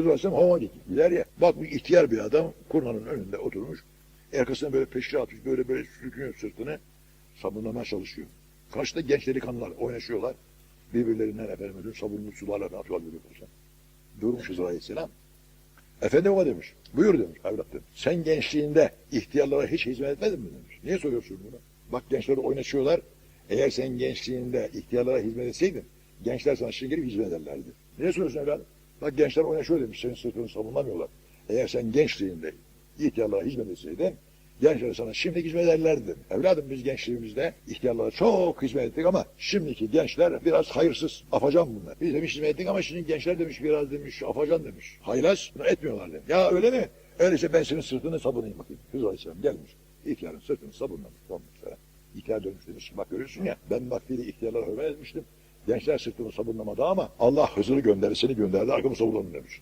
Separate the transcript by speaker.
Speaker 1: Hızır Aleyhisselam hava gider ya. Bakmış ihtiyar bir adam kurnanın önünde oturmuş. Arkasına böyle peşre atmış böyle böyle sürükünüyor sırtını. Sabunlamaya çalışıyor. Karşıda genç delikanlılar oynaşıyorlar. Birbirlerinden efendim sabunlu sularla atıyorlar birbirlerine. Durmuş Hızır Aleyhisselam. Efendi o demiş. Buyur demiş evlat demiş. Sen gençliğinde ihtiyarlara hiç hizmet etmedin mi demiş. Niye soruyorsun bunu? Bak gençler oynaşıyorlar. Eğer sen gençliğinde ihtiyarlara hizmet etseydin gençler sana şimdi gelip hizmet ederlerdi. Niye soruyorsun evladım? Bak gençler oynaşıyor demiş. Senin sırtını savunamıyorlar. Eğer sen gençliğinde ihtiyarlara hizmet etseydin gençler sana şimdi hizmet ederlerdi. Evladım biz gençliğimizde ihtiyarlara çok hizmet ettik ama şimdiki gençler biraz hayırsız, afacan bunlar. Biz demiş hizmet ettik ama şimdi gençler demiş biraz demiş afacan demiş. Haylaz bunu etmiyorlar demiş. Ya öyle mi? Öyleyse ben senin sırtını sabunlayayım bakayım. Hızır Aleyhisselam gelmiş. İhtiyarın sırtını sabunlamış. Olmuş falan. İhtiyar dönmüş demiş. Bak görüyorsun ya ben vaktiyle ihtiyarlara hürmet etmiştim. Gençler sırtını sabunlamadı ama Allah Hızır'ı gönderdi, seni gönderdi arkamı savunalım demiş.